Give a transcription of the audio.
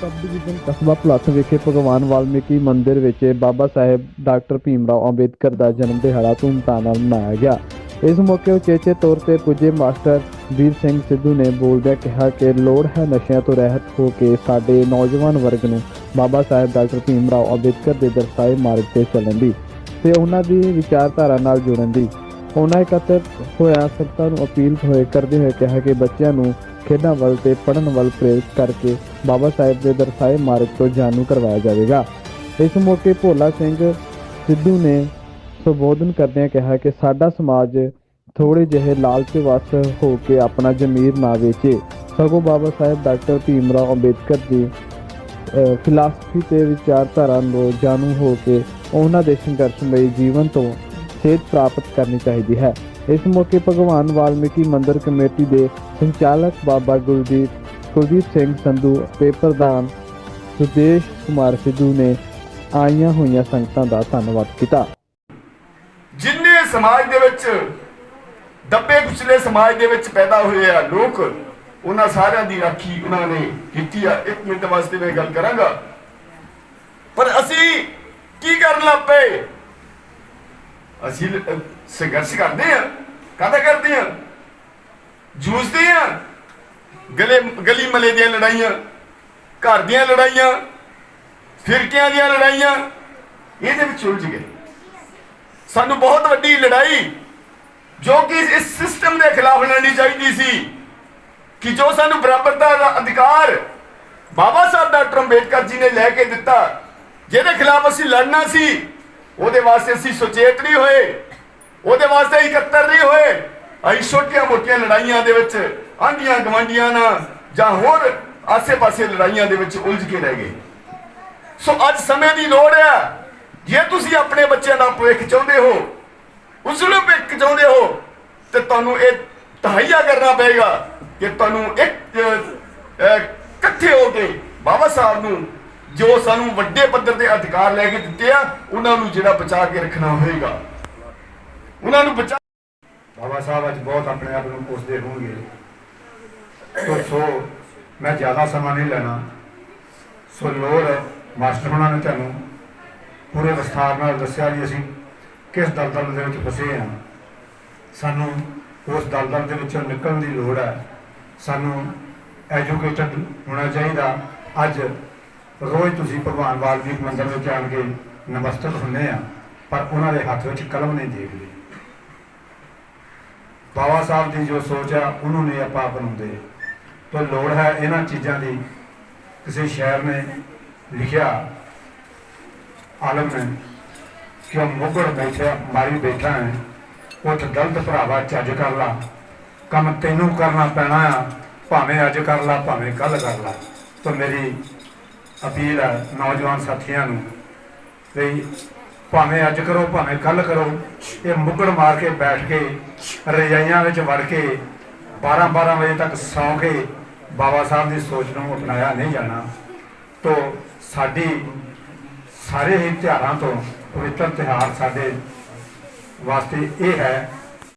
Sub division ਕਸਬਾ ਪਲਾਸ ਵਿਖੇ ਭਗਵਾਨ ਵਾਲਮੀਕੀ ਮੰਦਿਰ ਵਿੱਚ ਬਾਬਾ ਸਾਹਿਬ ਡਾਕਟਰ ਭੀਮਰਾਓ ਅੰਬੇਦਕਰ ਦਾ ਜਨਮ ਦਿਹਾੜਾ ਧੂਮਧਾਮ ਨਾਲ ਮਨਾਇਆ ਗਿਆ। ਇਸ ਮੌਕੇ ਉਚੇਚੇ ਤੌਰ ਤੇ ਪੁੱਜੇ ਮਾਸਟਰ ਵੀਰ ਸਿੰਘ ਸਿੱਧੂ ਨੇ ਬੋਲਦਿਆਂ ਕਿਹਾ ਕਿ ਲੋੜ ਹੈ ਨਸ਼ਿਆਂ ਤੋਂ ਰਹਿਤ ਹੋ ਕੇ ਸਾਡੇ ਨੌਜਵਾਨ ਵਰਗ ਨੂੰ ਬਾਬਾ ਸਾਹਿਬ ਡਾਕਟਰ ਭੀਮਰਾਓ ਅੰਬੇਦਕਰ ਦੇ ਦਰਸਾਏ ਮਾਰਗ ਤੇ ਚੱਲਣ ਦੀ ਤੇ ਉਹਨਾਂ ਦੀ ਵਿਚਾਰਧਾਰਾ ਨਾਲ ਜੁੜਨ ਦੀ। ਉਹਨਾਂ ਇਕੱਤਰ ਹੋਇਆ ਸੰਗਤਾਂ ਨੂੰ ਅਪੀਲ ਹੋਏ ਕਰਦੇ ਹੋਏ ਕਿਹਾ ਕਿ ਬੱਚਿਆਂ ਨੂੰ ਖੇਡਾਂ ਵੱਲ ਤੇ ਪੜ੍ਹਨ ਵੱਲ ਪ੍ਰੇਰਿਤ ਕਰਕੇ ਬਾਬਾ ਸਾਹਿਬ ਦੇ ਦਰਸਾਏ ਮਾਰਗ ਤੋਂ ਜਾਣੂ ਕਰਵਾਇਆ ਜਾਵੇਗਾ। ਇਸ ਮੌਕੇ ਭੋਲਾ ਸਿੰਘ ਸਿੱਧੂ ਨੇ ਸੰਬੋਧਨ ਕਰਦਿਆਂ ਕਿਹਾ ਕਿ ਸਾਡਾ ਸਮਾਜ ਥੋੜੇ ਜਿਹੇ ਲਾਲਚ ਵਸ ਹੋ ਕੇ ਆਪਣਾ ਜ਼ਮੀਰ ਨਾ ਵੇਚੇ। ਸਗੋਂ ਬਾਬਾ ਸਾਹਿਬ ਡਾਕਟਰ ਭੀਮਰਾਓ ਅੰਬੇਦਕਰ ਦੀ ਫਿਲਾਸਫੀ ਤੇ ਵਿਚਾਰਧਾਰਾ ਨੂੰ ਜਾਣੂ ਹੋ ਕੇ ਉਹਨਾਂ ਦੇ ਸੰਘਰਸ਼ਮਈ ਜੀਵਨ ਤੋਂ ਸੇਧ ਪ੍ਰਾਪਤ ਕਰਨੀ ਚਾਹੀਦੀ ਹੈ। ਇਸ ਮੌਕੇ ਭਗਵਾਨ ਵਾਲਮੀਕੀ ਮੰਦਿਰ ਕਮੇਟੀ ਦੇ ਸੰਚਾਲਕ ਬਾਬਾ ਗੁਰਦੀਪ ਕੁਲਦੀਪ ਸਿੰਘ ਸੰਧੂ ਤੇ ਪ੍ਰਧਾਨ ਸੁਦੇਸ਼ ਕੁਮਾਰ ਸਿੱਧੂ ਨੇ ਆਈਆਂ ਹੋਈਆਂ ਸੰਗਤਾਂ ਦਾ ਧੰਨਵਾਦ ਕੀਤਾ। ਜਿੰਨੇ ਸਮਾਜ ਦੇ ਵਿੱਚ ਦੱਬੇ ਕੁਚਲੇ ਸਮਾਜ ਦੇ ਵਿੱਚ ਪੈਦਾ ਹੋਏ ਆ ਲੋਕ, ਉਹਨਾਂ ਸਾਰਿਆਂ ਦੀ ਰਾਖੀ ਉਹਨਾਂ ਨੇ ਕੀਤੀ ਆ। ਇੱਕ ਮਿੰਟ ਵਾਸਤੇ ਮੈਂ ਗੱਲ ਕਰਾਂਗਾ। ਪਰ ਅਸੀਂ ਕੀ ਕਰਨ ਲੱਗ ਪਏ? ਅਸੀਂ ਸੰਘਰਸ਼ ਕਰਦੇ ਆ ਕਾਹਦਾ ਕਰਦੇ ਆ ਜੂਝਦੇ ਆ ਗਲੇ, ਗਲੀ ਮਲੇ ਦੀਆਂ ਲੜਾਈਆਂ, ਘਰ ਦੀਆਂ ਲੜਾਈਆਂ, ਫਿਰਕਿਆਂ ਦੀਆਂ ਲੜਾਈਆਂ, ਇਹਦੇ ਵਿੱਚ ਉਲਝ ਗਏ। ਸਾਨੂੰ ਬਹੁਤ ਵੱਡੀ ਲੜਾਈ, ਜੋ ਕਿ ਇਸ ਸਿਸਟਮ ਦੇ ਖਿਲਾਫ ਲੜਨੀ ਚਾਹੀਦੀ ਸੀ, ਕਿ ਜੋ ਸਾਨੂੰ ਬਰਾਬਰਤਾ ਦਾ ਅਧਿਕਾਰ ਬਾਬਾ ਸਾਹਿਬ ਡਾਕਟਰ ਅੰਬੇਡਕਰ ਜੀ ਨੇ ਲੈ ਕੇ ਦਿੱਤਾ, ਜਿਹਦੇ ਖਿਲਾਫ ਅਸੀਂ ਲੜਨਾ ਸੀ ਉਹਦੇ ਵਾਸਤੇ ਅਸੀਂ ਸੁਚੇਤ ਨਹੀਂ ਹੋਏ। ਉਹਦੇ ਵਾਸਤੇ ਇਕੱਤਰ ਨਹੀਂ ਹੋਏ। ਅਸੀਂ ਛੋਟੀਆਂ ਮੋਟੀਆਂ ਲੜਾਈਆਂ ਦੇ ਵਿੱਚ ਆਂਢੀਆਂ ਗਵਾਂਢੀਆਂ ਨਾਲ ਜਾਂ ਹੋਰ ਆਸੇ-ਪਾਸੇ ਲੜਾਈਆਂ ਦੇ ਵਿੱਚ ਉਲਝ ਕੇ ਰਹਿ ਗਏ। ਸੋ ਅੱਜ ਸਮੇਂ ਦੀ ਲੋੜ ਹੈ। ਜੇ ਤੁਸੀਂ ਆਪਣੇ ਬੱਚਿਆਂ ਦਾ ਭਵਿੱਖ ਚਾਹੁੰਦੇ ਹੋ ਉਸਨੂੰ ਭਵਿੱਖ ਚਾਹੁੰਦੇ ਹੋ, ਤੇ ਤੁਹਾਨੂੰ ਇਹ ਤਹਈਆ ਕਰਨਾ ਪਏਗਾ ਕਿ ਤੁਹਾਨੂੰ ਇੱਕ ਇਕੱਠੇ ਹੋ ਕੇ ਬਾਬਾ ਸਾਹਿਬ ਨੂੰ ਜੋ ਸਾਨੂੰ ਵੱਡੇ ਪੱਧਰ ਤੇ ਅਧਿਕਾਰ ਲੈ ਕੇ ਦਿੱਤੇ ਆ, ਉਹਨਾਂ ਨੂੰ ਜਿਹੜਾ ਬਚਾ ਕੇ ਰੱਖਣਾ ਹੋਏਗਾ। ਉਹਨਾਂ ਨੂੰ ਬਚਾ ਬਾਬਾ ਸਾਹਿਬ, ਅੱਜ ਬਹੁਤ ਆਪਣੇ ਆਪ ਨੂੰ ਪੁੱਛਦੇ ਹੋਣਗੇ। ਸੋ ਮੈਂ ਜ਼ਿਆਦਾ ਸਮਾਂ ਨਹੀਂ ਲੈਣਾ। ਸੋ ਲੋੜ ਮਾਸਟਰ ਹੋਣਾ ਨੇ ਤੁਹਾਨੂੰ ਪੂਰੇ ਵਿਸਥਾਰ ਨਾਲ ਦੱਸਿਆ ਵੀ ਅਸੀਂ ਕਿਸ ਦਲਦਲ ਦੇ ਵਿੱਚ ਫਸੇ ਹਾਂ। ਸਾਨੂੰ ਉਸ ਦਲਦਲ ਦੇ ਵਿੱਚੋਂ ਨਿਕਲਣ ਦੀ ਲੋੜ ਹੈ। ਸਾਨੂੰ ਐਜੂਕੇਟਡ ਹੋਣਾ ਚਾਹੀਦਾ। ਅੱਜ ਰੋਜ਼ ਤੁਸੀਂ ਭਗਵਾਨ ਵਾਲਮੀਕ ਮੰਦਿਰ ਵਿੱਚ ਆਣ ਕੇ ਨਮਸਤਕ ਹੁੰਦੇ ਆ, ਪਰ ਉਹਨਾਂ ਦੇ ਹੱਥ ਵਿੱਚ ਕਲਮ ਨਹੀਂ ਦੇਖਦੇ। ਬਾਬਾ ਸਾਹਿਬ ਦੀ ਜੋ ਸੋਚ ਆ, ਉਹਨੂੰ ਨਹੀਂ ਆਪਾਂ ਅਪਣਾਉਂਦੇ। ਤਾਂ ਲੋੜ ਹੈ ਇਹਨਾਂ ਚੀਜ਼ਾਂ ਦੀ। ਕਿਸੇ ਸ਼ਾਇਰ ਨੇ ਲਿਖਿਆ, ਆਲਮ ਨੇ ਕਿ ਉਹ ਮੁਗੜ ਬੈਠਾ ਮਾਰੀ ਬੈਠਾ ਹੈ, ਉੱਠ ਦਲਤ ਭਰਾਵਾ ਚੱਜ ਕਰ ਲਾ। ਕੰਮ ਤੈਨੂੰ ਕਰਨਾ ਪੈਣਾ ਆ, ਭਾਵੇਂ ਅੱਜ ਕਰ ਲਾ, ਭਾਵੇਂ ਕੱਲ ਕਰ ਲਾ। ਤਾਂ ਮੇਰੀ ਅਪੀਲ ਹੈ ਨੌਜਵਾਨ ਸਾਥੀਆਂ ਨੂੰ ਵੀ ਭਾਵੇਂ ਅੱਜ ਕਰੋ, ਭਾਵੇਂ ਕੱਲ ਕਰੋ, ਇਹ ਮੁੱਗੜ ਮਾਰ ਕੇ ਬੈਠ ਕੇ, ਰਜਾਈਆਂ ਵਿੱਚ ਵੜ ਕੇ 12 12 ਵਜੇ ਤੱਕ ਸੌਂ ਕੇ ਬਾਬਾ ਸਾਹਿਬ ਦੀ ਸੋਚ ਨੂੰ ਅਪਣਾਇਆ ਨਹੀਂ ਜਾਣਾ, ਤੋਂ ਸਾਡੀ ਸਾਰੇ ਹੀ ਤਿਉਹਾਰਾਂ ਤੋਂ ਪਵਿੱਤਰ ਤਿਉਹਾਰ ਸਾਡੇ ਵਾਸਤੇ ਇਹ ਹੈ